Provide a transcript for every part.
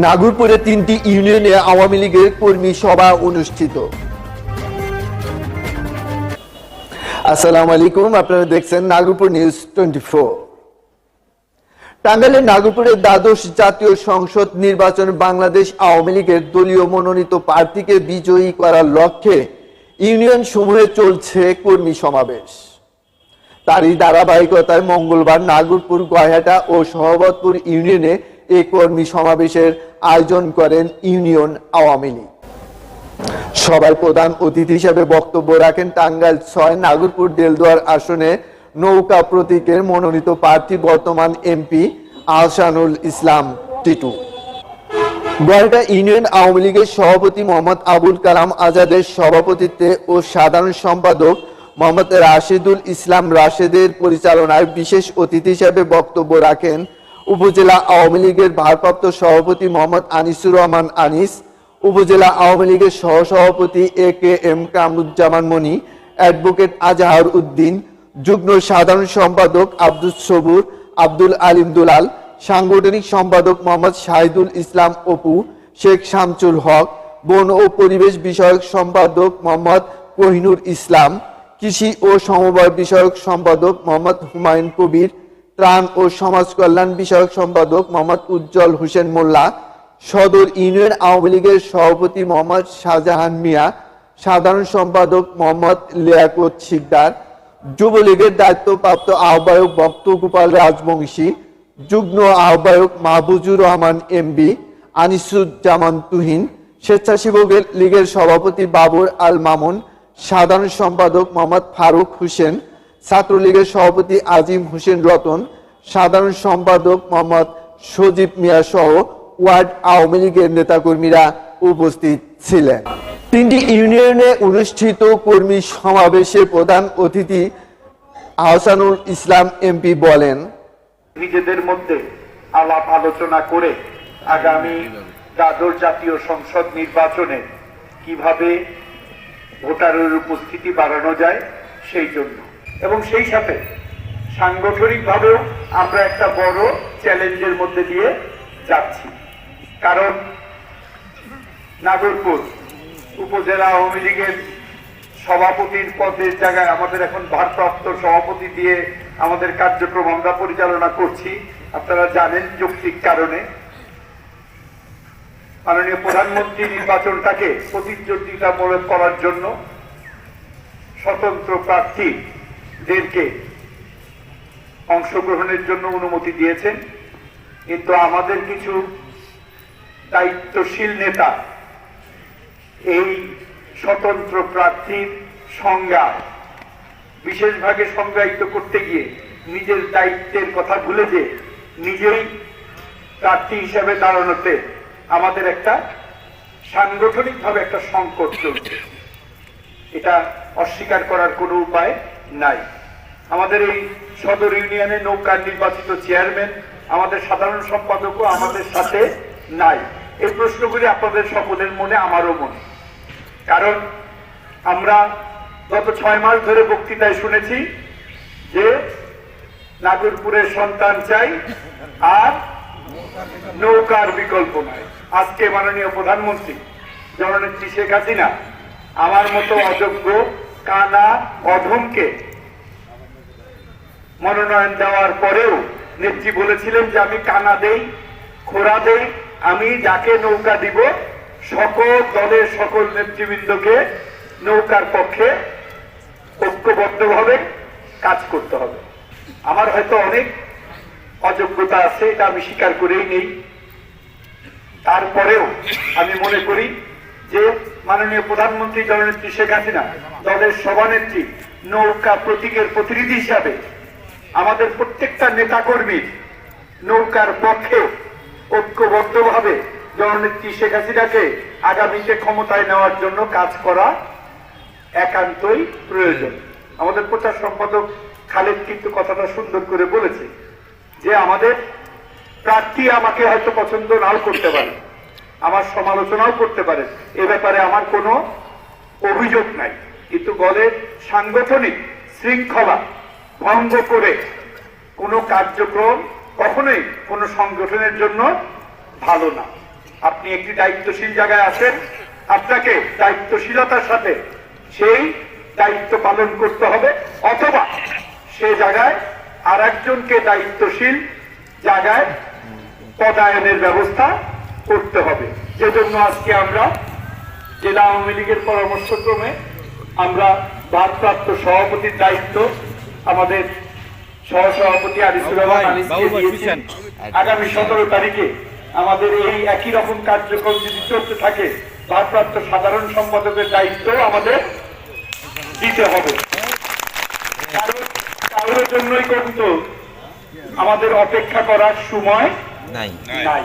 নাগরপুরে তিনটি ইউনিয়নে আওয়ামী লীগের কর্মী সভা অনুষ্ঠিত। আসসালামু আলাইকুম, আপনারা দেখছেন নাগরপুর নিউজ টোয়েন্টি টাঙ্গাইলের নাগরপুরের দ্বাদশ জাতীয় সংসদ নির্বাচন বাংলাদেশ আওয়ামী লীগের দলীয় মনোনীত প্রার্থীকে বিজয়ী করার লক্ষ্যে ইউনিয়ন সমূহে চলছে কর্মী সমাবেশ। তারই ধারাবাহিকতায় মঙ্গলবার নাগরপুর, গয়াটা ও সহবতপুর ইউনিয়নে এই কর্মী সমাবেশের আয়োজন করেন ইউনিয়ন আওয়ামী লীগ। সভায় প্রধান অতিথি হিসেবে বক্তব্য রাখেন টাঙ্গাইল ছয়, নাগরপুর দেলদুয়ার আসনে নৌকা প্রতীকের মনোনীত প্রার্থী বর্তমান এমপি আহসানুল ইসলাম টিটু। গয়টা ইউনিয়ন আওয়ামী লীগের সভাপতি মোহাম্মদ আবুল কালাম আজাদের সভাপতিত্বে ও সাধারণ সম্পাদক মোহাম্মদ রাশেদুল ইসলাম রাশেদের পরিচালনায় বিশেষ অতিথি হিসেবে বক্তব্য রাখেন উপজেলা আওয়ামী লীগের ভারপ্রাপ্ত সভাপতি মোহাম্মদ আনিসুর রহমান আনিস, উপজেলা আওয়ামী লীগের সহসভাপতি A K M Kamruzzaman Moni advocate Azhar Uddin, যুগ্ম সাধারণ সম্পাদক আব্দুল সবুর, আব্দুল আলিম দুলাল, সাংগঠনিক সম্পাদক মোহাম্মদ শাহিদুল ইসলাম অপু, শেখ শামচুল হক, বন ও পরিবেশ বিষয়ক সম্পাদক মোহাম্মদ কোহিনুর ইসলাম, কৃষি ও সমবায় বিষয়ক সম্পাদক মোহাম্মদ হুমায়ুন কবির ত্রাণ ও সমাজ কল্যাণ বিষয়ক সম্পাদক মোহাম্মদ উজ্জ্বল হোসেন মোল্লা, সদর ইউনিয়ন আওয়ামী লীগের সভাপতি মোহাম্মদ শাহজাহান মিয়া, সাধারণ সম্পাদক মোহাম্মদ লিয়াকত শিকদার, যুবলীগের দায়িত্বপ্রাপ্ত আহ্বায়ক ভক্ত গোপাল রাজবংশী, যুগ্ম আহ্বায়ক মাহবুজুর রহমান এমবি আনিসুজ্জামান তুহিন স্বেচ্ছাসেবক লীগের সভাপতি বাবর আল মামুন, সাধারণ সম্পাদক মোহাম্মদ ফারুক হোসেন ছাত্রলীগের সভাপতি আজিম হোসেন রতন, সাধারণ সম্পাদক মোহাম্মদ সজীব মিয়া সহ ওয়ার্ড আওয়ামী লীগের নেতাকর্মীরা উপস্থিত ছিলেন। তিনটি ইউনিয়নে অনুষ্ঠিত কর্মী সমাবেশে প্রধান অতিথি আহসানুল ইসলাম এমপি বলেন, নিজেদের মধ্যে আলাপ আলোচনা করে আগামী দ্বাদশ জাতীয় সংসদ নির্বাচনে কীভাবে ভোটারের উপস্থিতি বাড়ানো যায় সেই জন্য এবং সেই সাথে সাংগঠনিকভাবেও আমরা একটা বড় চ্যালেঞ্জের মধ্যে দিয়ে যাচ্ছি। কারণ নাগরপুর উপজেলা আওয়ামী লীগের সভাপতির পদের জায়গায় আমাদের এখন ভারপ্রাপ্ত সভাপতি দিয়ে আমাদের কার্যক্রম আমরা পরিচালনা করছি। আপনারা জানেন যৌক্তিক কারণে। মাননীয় প্রধানমন্ত্রী নির্বাচনটাকে প্রতিদ্বন্দ্বিতামূলক করার জন্য স্বতন্ত্র প্রার্থীদেরকে অংশগ্রহণের জন্য অনুমতি দিয়েছেন। কিন্তু আমাদের কিছু দায়িত্বশীল নেতা এই স্বতন্ত্র প্রার্থীর সংজ্ঞা বিশেষভাবে সংজ্ঞায়িত করতে গিয়ে নিজের দায়িত্বের কথা ভুলে যে নিজেই প্রার্থী হিসাবে দাঁড়ানোতে আমাদের একটা সাংগঠনিকভাবে একটা সংকট চলছে। এটা অস্বীকার করার কোনো উপায় নাই। আমাদের এই সদর ইউনিয়নে নৌকার নির্বাচিত চেয়ারম্যান, আমাদের সাধারণ সম্পাদকও আমাদের সাথে নাই। এই প্রশ্নগুলি আপনাদের সকলের মনে, আমারও মনে। কারণ আমরা গত ছয় মাস ধরে বক্তৃতায় শুনেছি যে নাগরপুরের সন্তান চাই আর নৌকার বিকল্প নাই। আজকে মাননীয় প্রধানমন্ত্রী জননেত্রী শেখ হাসিনা আমার মতো অযোগ্য কানা অধমকে মনোনয়ন দেওয়ার পরেও নেত্রী বলেছিলেন যে আমি কানা দেই খোরা দেই, আমি যাকে নৌকা দিব, সকল দলের সকল নেতৃবৃন্দকে নৌকার পক্ষে ঐক্যবদ্ধভাবে কাজ করতে হবে। আমার হয়তো অনেক অযোগ্যতা আছে, এটা আমি স্বীকার করেই নেই। তারপরেও আমি মনে করি যে মাননীয় প্রধানমন্ত্রী জননেত্রী শেখ হাসিনা দলের সভানেত্রী নৌকা প্রতীকের প্রতিনিধি হিসাবে আমাদের প্রত্যেকটা নেতাকর্মীর নৌকার পক্ষে ঐক্যবদ্ধভাবে জননেত্রী শেখ হাসিনাকে আগামীতে ক্ষমতায় নেওয়ার জন্য কাজ করা একান্তই প্রয়োজন। আমাদের প্রচার সম্পাদক খালেদ কিন্তু কথাটা সুন্দর করে বলেছে যে আমাদের প্রার্থী আমাকে হয়তো পছন্দ নাও করতে পারে। আমার সমালোচনাও করতে পারে। এ ব্যাপারে আমার কোনো অভিযোগ নাই। কিন্তু দলের সাংগঠনিক শৃঙ্খলা ভঙ্গ করে কোনো কার্যক্রম কখনোই কোনো সংগঠনের জন্য ভালো না। আপনি একটি দায়িত্বশীল জায়গায় আছেন। আপনাকে দায়িত্বশীলতার সাথে সেই দায়িত্ব পালন করতে হবে। অথবা সে জায়গায় আর একজনকে দায়িত্বশীল জায়গায় পদায়নের ব্যবস্থা করতে হবে। যেজন্য আজকে আমরা জেলা আওয়ামী লীগের পরামর্শক্রমে আমরা ভারপ্রাপ্ত সভাপতির দায়িত্ব আমাদের সহসভাপতি আরিফুর রহমান আগামী সতেরো তারিখে আমাদের এই একই রকম কার্যক্রম যদি চলতে থাকে ভারপ্রাপ্ত সাধারণ সম্পাদকের দায়িত্ব আমাদের দিতে হবে। কারোর জন্যই কিন্তু আমাদের অপেক্ষা করার সময় নাই। নাই।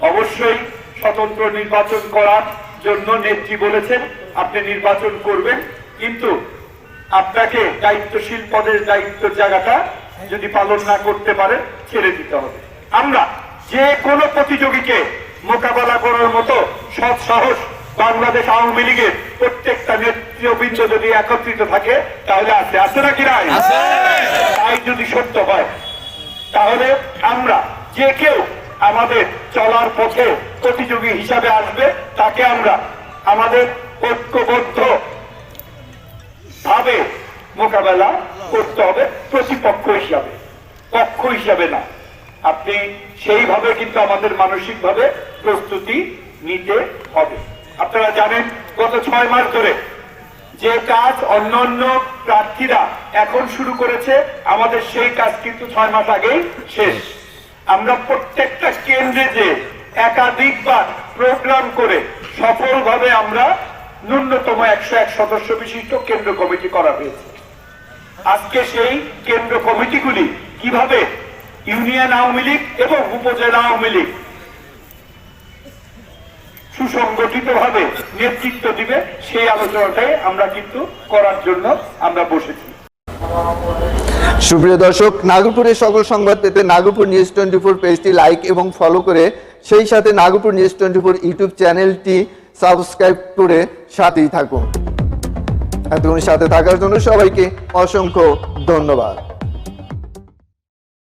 অবশ্যই স্বতন্ত্র নির্বাচন করার জন্য নেত্রী বলেছেন আপনি নির্বাচন করবেন। কিন্তু আপনাকে দায়িত্বশীল পদের দায়িত্ব জায়গাটা যদি পালন না করতে পারেন ছেড়ে দিতে হবে। আমরা যে কোনো প্রতিযোগীকে মোকাবেলা করার মতো সৎ সাহস বাংলাদেশ আওয়ামী লীগের প্রত্যেকটা নেতৃবৃন্দ যদি একত্রিত থাকে তাহলে আছে। আছে নাকি রায় তাই যদি সত্য হয় তাহলে আমরা যে কেউ আমাদের চলার পথে প্রতিযোগী হিসাবে আসবে, তাকে আমরা আমাদের ঐক্যবদ্ধ ভাবে মোকাবেলা করতে হবে, প্রতিপক্ষ হিসাবে, পক্ষ হিসাবে না। আপনি সেইভাবে কিন্তু আমাদের মানসিকভাবে প্রস্তুতি নিতে হবে। আপনারা জানেন, গত ছয় মাস ধরে যে কাজ অন্য অন্য প্রার্থীরা এখন শুরু করেছে, আমাদের সেই কাজ কিন্তু ছয় মাস আগেই শেষ। আমরা প্রত্যেকটা কেন্দ্রে যে একাধিকবার প্রোগ্রাম করে সফলভাবে আমরা ন্যূনতম একশো এক সদস্য বিশিষ্ট কেন্দ্র কমিটি করা হয়েছে। আজকে সেই কেন্দ্র কমিটিগুলি কীভাবে ইউনিয়ন আওয়ামী লীগ এবং উপজেলা আওয়ামী লীগ সুসংগঠিতভাবে নেতৃত্ব দিবে, সেই আলোচনাটাই আমরা কিন্তু করার জন্য আমরা বসেছি। সুপ্রিয় দর্শক নাগপুরের সকল সংবাদ পেতে নাগপুর নিউজ টোয়েন্টি ফোর পেজটি লাইক এবং ফলো করে সেই সাথে Nagpur news twenty four YouTube চ্যানেলটি সাবস্ক্রাইব করে সাথেই থাকুন। এতক্ষণ সাথে থাকার জন্য সবাইকে অসংখ্য ধন্যবাদ।